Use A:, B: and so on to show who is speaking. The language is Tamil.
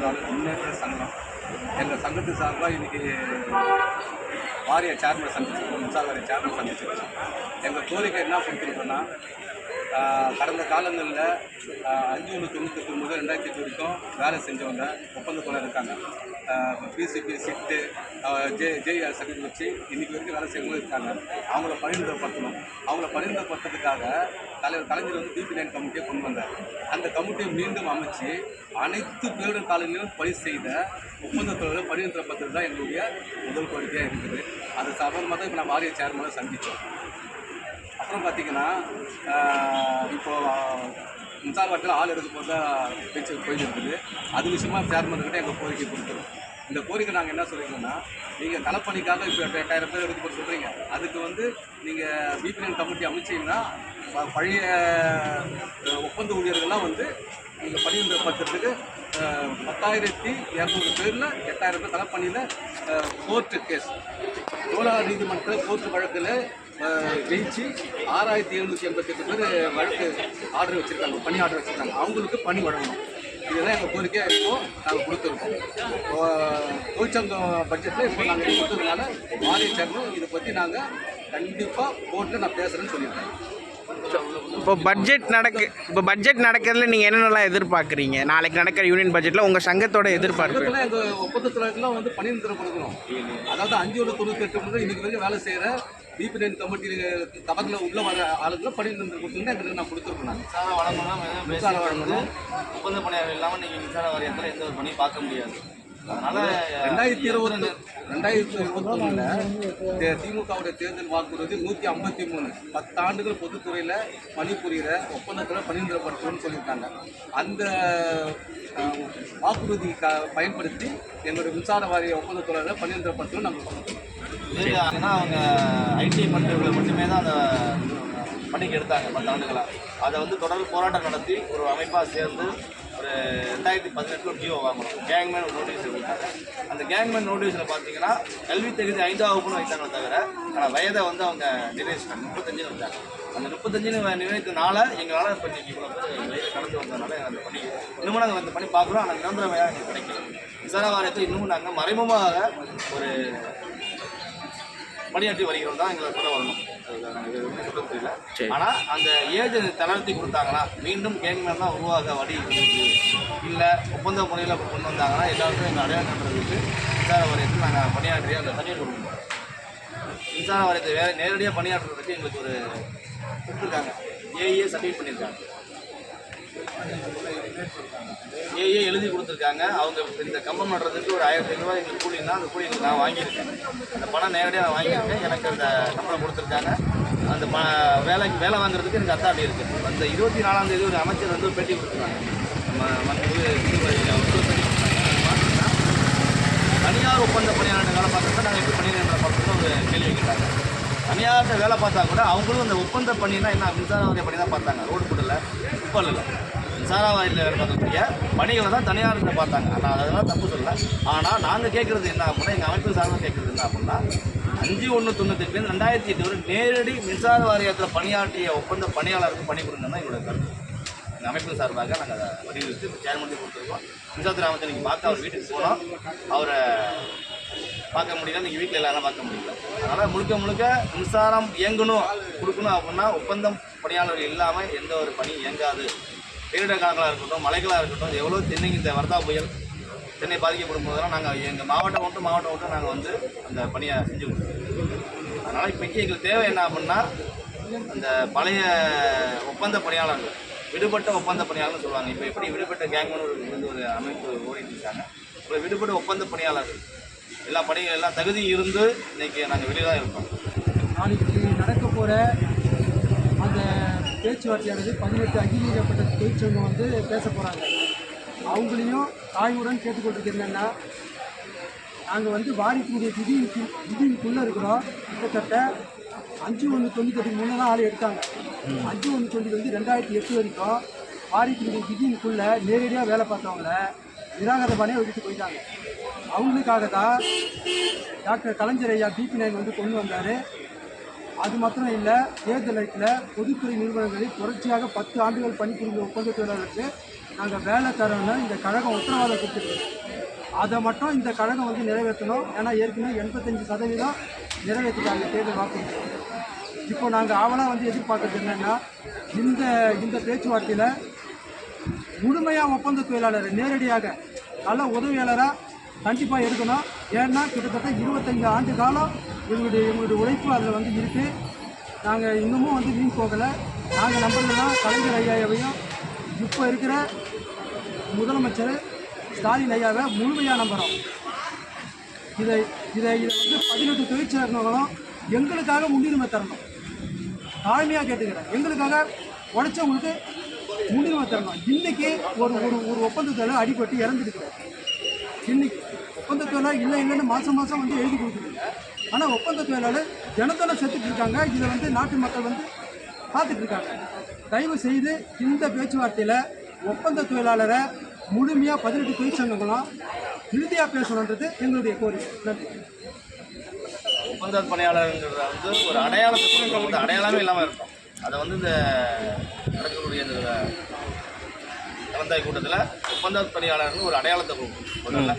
A: தொழிலாளர் முன்னேற்ற சங்கம். எங்கள் சங்கத்து சார்பாக இன்றைக்கி வாரிய சேர்மன் சந்திச்சிருக்கோம் மின்சார வாரிய சேர்மன் சந்திச்சிருக்கோம் எங்கள் கோரிக்கை என்ன கொடுத்துருக்கோன்னா கடந்த காலங்களில் அஞ்சு ஒன்று தொண்ணூற்றி முதல் ரெண்டாயிரத்தி எட்டு வரைக்கும் வேலை செஞ்சவங்க ஒப்பந்த தொழிலாளர் இருக்காங்க. பிசிபி சிட்டு ஜே ஜேஆர் சர்டிஃபிகேட் வச்சு இன்றைக்கி வரைக்கும் வேலை செய்யறவங்க இருக்காங்க. அவங்கள பரிந்துரைப்படுத்தணும். அவங்கள பரிந்துரைப்படுத்துறதுக்காக தலைவர் கலைஞர் வந்து பிபி நைன் கமிட்டியை கொண்டு வந்தார். அந்த கமிட்டியை மீண்டும் அமைச்சு அனைத்து பேரிடர் காலங்களிலும் பணி செய்த ஒப்பந்த தொழிலாளர் தான் எங்களுடைய முதல் கோரிக்கையாக இருக்குது. அது சம்பந்தமாக தான் இப்போ நான் வாரிய சேர்மனை சந்தித்தோம் அப்புறம் பார்த்தீங்கன்னா இப்போது இப்போ மின்சார வாரத்தில் ஆள் எடுக்க போட்டால் பேச்சு போயிட்டு இருக்குது. அது விஷயமா சேர்மன்கிட்ட எங்கள் கோரிக்கை கொடுத்துரும் இந்த கோரிக்கை நாங்கள் என்ன சொல்லியிருக்கோம்னா நீங்கள் களப்பணிக்காக இப்போ எட்டாயிரம் பேர் எடுத்து போட்டு சொல்கிறீங்க அதுக்கு வந்து நீங்கள் பிபிஎன் கமிட்டி அமைச்சிங்கன்னா பழைய ஒப்பந்த ஊழியர்கள்லாம் வந்து நீங்கள் பணியின்ற பத்திரத்துக்கு பத்தாயிரத்தி இரநூறு பேரில் எட்டாயிரம் பேர் களப்பணியில் கோர்ட்டு கேஸ் தொழிலாளர் நீதிமன்ற கோர்ட்டு வழக்கில் ஜெயிச்சு ஆறாயிரத்தி எழுநூற்றி எண்பத்தெட்டு பேர் வழக்கு ஆர்டர் வச்சுருக்காங்க பணி ஆர்டர் வச்சுருக்காங்க. அவங்களுக்கு பணி வழங்கணும். இதுதான் எங்கள் கோரிக்கையாக இப்போ நாங்கள் கொடுத்துருக்கோம். தொழிற்சங்கம் பட்ஜெட்டில் இப்போ நாங்கள் கொடுத்ததுனால மாநில சேர்ந்தோம் இதை பற்றி நாங்கள் கண்டிப்பாக கோர்ட்டில் நான் பேசுகிறேன்னு சொல்லியிருக்கேன்
B: இப்போ பட்ஜெட் நடக்கு இப்போ பட்ஜெட் நடக்கிறதுல நீங்கள் என்னென்னலாம் எதிர்பார்க்குறீங்க? நாளைக்கு நடக்கிற யூனியன் பட்ஜெட்டில் உங்கள் சங்கத்தோட எதிர்பார்ப்பு
A: சங்கத்தில் எங்கள் ஒப்பந்தத்தில் வந்து பணி நிறுத்தம் கொடுக்கணும். அதாவது அஞ்சு ஒன்று தொண்ணூற்றி எட்டு முதல் இன்னைக்கு வரைக்கும் வேலை செய்கிற பிபி நைன் கமிட்டி தவறில் உள்ள வர ஆளுங்களை பணி நிறுத்தம் கொடுத்துருந்தா எங்களுக்கு நான் கொடுத்துருக்கேன் நான்.
C: மின்சாரம் வழங்கணும்னா
A: மின்சார
C: மின்சாரம்
A: வழங்கணும்.
C: வழங்கணும் ஒப்பந்த பணியாளர் இல்லாமல் நீங்கள் மின்சார வாரியத்தில் எந்த ஒரு பணியும் பார்க்க முடியாது. அதனால
A: ரெண்டாயிரத்தி இருபது ரெண்டாயிரத்தி இருபத்தொன்னில் திமுகவுடைய தேர்தல் வாக்குறுதி நூற்றி ஐம்பத்தி மூணு. பத்தாண்டுகள் பொதுத்துறையில் பணிபுரிகிற ஒப்பந்தத்தில் பணிந்துரப்படுத்தணும்னு சொல்லியிருக்காங்க. அந்த வாக்குறுதி க பயன்படுத்தி எங்களுடைய மின்சார வாரிய ஒப்பந்த தொழிலாளரை பணிந்துரப்படுத்தணும்
C: நம்ம ஏன்னா அவங்க ஐடி மன்றங்களை மட்டுமே தான் அந்த பணிக்கு எடுத்தாங்க பத்து ஆண்டுகளாக அதை வந்து தொடர்ந்து போராட்டம் நடத்தி ஒரு அமைப்பாக சேர்ந்து ஒரு ரெண்டாயிரத்தி பதினெட்டில் ஒரு ஜியோ வாங்கணும். கேங்மேன் ஒரு நோட்டீஸ் கொடுத்தாங்க. அந்த கேங்மேன் நோட்டீஸில் பார்த்தீங்கன்னா கல்வி தகுதி ஐந்தாவது வகுப்புன்னு வைத்தாங்க தவிர ஆனால் வயதை வந்து அவங்க நிர்ணயிச்சிட்டாங்க முப்பத்தஞ்சுன்னு வச்சாங்க அந்த முப்பத்தஞ்சுன்னு நிர்ணயித்தனால எங்களால் இப்போ இன்றைக்கி இவ்வளோ பேர் கடந்து வந்ததுனால அந்த பணி இன்னமும் நாங்கள் அந்த பணி பார்க்குறோம் ஆனால் நிரந்தர வேலை எங்களுக்கு கிடைக்கல. விசாரணை வாரியத்தில் இன்னமும் நாங்கள் மறைமுகமாக ஒரு பணியாற்றி வருகிறோம் தான் எங்களை கூட வரணும். அது தெரியல ஆனால் அந்த ஏஜ் தளர்த்தி கொடுத்தாங்கன்னா மீண்டும் கேங்மேன் தான் உருவாக வழி இருந்துச்சு. இல்லை ஒப்பந்த முறையில் கொண்டு வந்தாங்கன்னா எல்லாருக்கும் எங்கள் அடையாளம் மின்சார வாரியத்தில் நாங்கள் பணியாற்றி அந்த தண்ணீர் கொடுக்கணும் மின்சார வாரியத்தை வேறு நேரடியாக பணியாற்றுறதுக்கு எங்களுக்கு ஒரு கொடுத்துருக்காங்க ஏஏ சப்மிட் பண்ணியிருக்காங்க. ஏஏ எழுதி கொடுத்துருக்காங்க. அவங்க இந்த கம்பம் நடுறதுக்கு ஒரு ஆயிரத்தி ஐநூறுரூவா எங்களுக்கு கூலினா அந்த கூலி எங்களுக்கு நான் வாங்கியிருக்கேன். அந்த பணம் நேரடியாக நான் வாங்கியிருக்கேன். எனக்கு அந்த சம்பளம் கொடுத்துருக்காங்க. அந்த ப வேலைக்கு வேலை வாங்குறதுக்கு எனக்கு அத்தாண்டி இருக்குது அந்த இருபத்தி நாலாம் தேதி ஒரு அமைச்சர் வந்து ஒரு பேட்டி கொடுத்துருக்காங்க. நம்ம தனியார் ஒப்பந்த பணியாளர் வேலை பார்த்தா நாங்கள் எப்படி பணியாளர் பார்த்தோம்னு ஒரு கேள்வி கேட்டாங்க. தனியார்கிட்ட வேலை பார்த்தா கூட அவங்களும் அந்த ஒப்பந்த பண்ணினா என்ன மின்சார வாரிய பணி தான் பார்த்தாங்க. ரோடு போடல உப்பல் இல்லை மின்சார வாரியத்தில் வேலை பார்க்கக்கூடிய பணிகளை தான் தனியார்கிட்ட பார்த்தாங்க. ஆனால் அதெல்லாம் தப்பு சொல்லலை. ஆனால் நாங்கள் கேட்குறது என்ன அப்படின்னா எங்கள் அமைப்பு சார்பாக கேட்குறது என்ன அப்படின்னா அஞ்சு ஒன்று தொண்ணூற்றி ரெண்டாயிரத்தி எட்டு வரை நேரடி மின்சார வாரியத்தில் பணியாற்றிய ஒப்பந்த பணியாளருக்கு பணி கொடுங்கன்னு தான் எங்களோட கருத்து. எங்கள் அமைப்பு சார்பாக நாங்கள் அதை வலியுறுத்தி சேர்மன் கொடுத்துருக்கோம். மின்சாரத்துறை அமைச்சர் நீங்கள் பார்த்து அவர் வீட்டுக்கு போனோம். அவரை பார்க்க முடியல நீங்கள் வீட்டில் எல்லாரும் பார்க்க முடியல. அதனால் முழுக்க முழுக்க மின்சாரம் இயங்கணும் கொடுக்கணும் அப்படின்னா ஒப்பந்தம் பணியாளர்கள் இல்லாமல் எந்த ஒரு பணி இயங்காது. பேரிடர் காலங்களாக இருக்கட்டும் மலைகளாக இருக்கட்டும் எவ்வளோ தென்னை இந்த வர்தா புயல் சென்னை பாதிக்கப்படும் போதெல்லாம் நாங்கள் எங்கள் மாவட்டம் விட்டு மாவட்டம் விட்டு நாங்கள் வந்து அந்த பணியை செஞ்சு கொடுத்துருக்கோம். அதனால் இப்போக்கி எங்களுக்கு தேவை என்ன அப்படின்னா அந்த பழைய ஒப்பந்த பணியாளர்கள் விடுபட்ட ஒப்பந்த பணியாளர்னு சொல்லுவாங்க. இப்போ எப்படி விடுபட்ட கேங்னு வந்து ஒரு அமைப்பு ஓடிட்டு இருக்காங்க. இப்போ விடுபட்ட ஒப்பந்த பணியாளர்கள் எல்லா படிகள் எல்லாம் தகுதி இருந்து இன்னைக்கு நாங்கள் வெளியில் தான் இருக்கோம்.
D: நாளைக்கு நடக்க போகிற அந்த பேச்சுவார்த்தையானது பதினெட்டு அங்கீகரிக்கப்பட்ட தொழிற்சங்கம் வந்து பேச போகிறாங்க அவங்களையும் தாய்வுடன் கேட்டுக்கொண்டிருக்கிறது என்னென்னா நாங்கள் வந்து வாரிக்கினுடைய விதிக்கு விதிக்குள்ளே இருக்கிறோம். கிட்டத்தட்ட அஞ்சு ஒன்று தொண்ணூத்தெட்டு முன்னே தான் ஆள் எடுத்தாங்க. அஞ்சு ஒன்று தொண்ணூத்தி வந்து ரெண்டாயிரத்தி எட்டு வரைக்கும் வாரிக்கினுடைய விதிக்குள்ளே நேரடியாக வேலை பார்த்தவங்கள நிராகர பணியை விட்டுட்டு போயிட்டாங்க. அவங்களுக்காக தான் டாக்டர் கலைஞர் ஐயா பிபி நைன் வந்து கொண்டு வந்தார். அது மாத்திரம் இல்லை தேர்தல் அறிக்கையில் பொதுத்துறை நிறுவனங்களில் தொடர்ச்சியாக பத்து ஆண்டுகள் பணிபுரிந்த ஒப்பந்த தொழிலாளருக்கு நாங்கள் வேலை தரோம்னு இந்த கழகம் உத்தரவாதம் கொடுத்துருக்கோம் அதை மட்டும் இந்த கழகம் வந்து நிறைவேற்றணும். ஏன்னா ஏற்கனவே எண்பத்தஞ்சு சதவீதம் நிறைவேற்றிட்டாங்க தேர்தல் வாக்குறுதி. இப்போ நாங்கள் ஆவலாக வந்து எதிர்பார்க்கறது என்னென்னா இந்த இந்த பேச்சுவார்த்தையில் முழுமையாக ஒப்பந்த தொழிலாளர் நேரடியாக நல்ல உதவியாளராக கண்டிப்பாக எடுக்கணும். ஏன்னா கிட்டத்தட்ட இருபத்தஞ்சி ஆண்டு காலம் எங்களுடைய எங்களுடைய உழைப்பு அதில் வந்து இருக்குது நாங்கள் இன்னமும் வந்து வீண் போகலை. நாங்கள் நம்புறதுலாம் கலைஞர் ஐயாவையும் இப்போ இருக்கிற முதலமைச்சர் ஸ்டாலின் ஐயாவை முழுமையாக நம்புகிறோம் இதை இதை இதை வந்து பதினெட்டு தொழிற்சங்கங்களும் எங்களுக்காக முன்னுரிமை தரணும். தாழ்மையாக கேட்டுக்கிறேன். எங்களுக்காக உழைச்சவங்களுக்கு முன்னுரிமை தரணும். இன்னைக்கு ஒரு ஒரு ஒரு ஒப்பந்தத்தில் அடிபட்டு இறந்துருக்குறாரு இன்னைக்கு ஒப்பந்த தொழிலாளர் இல்லை இல்லைன்னு மாதம் மாதம் வந்து எழுதி கொடுக்குறீங்க. ஆனால் ஒப்பந்த தொழிலாளர் ஜனத்தோட செத்துட்டு இருக்காங்க. இதை வந்து நாட்டு மக்கள் வந்து பார்த்துட்டு இருக்காங்க. தயவு செய்து இந்த பேச்சுவார்த்தையில் ஒப்பந்த தொழிலாளரை முழுமையாக பதினெட்டு தொழிற்சங்கங்களும் இறுதியாக பேசணுன்றது எங்களுடைய கோரிக்கை. நன்றி.
C: ஒப்பந்த பணியாளருங்கிறத வந்து ஒரு அடையாளத்துக்கு வந்து அடையாளமே இல்லாமல் இருக்கும் அதை வந்து இந்த நடக்கக்கூடிய இந்த கலந்தாய் கூட்டத்தில் ஒப்பந்த பணியாளர்கள் ஒரு அடையாளத்தை கொடுக்கணும் முதல்ல.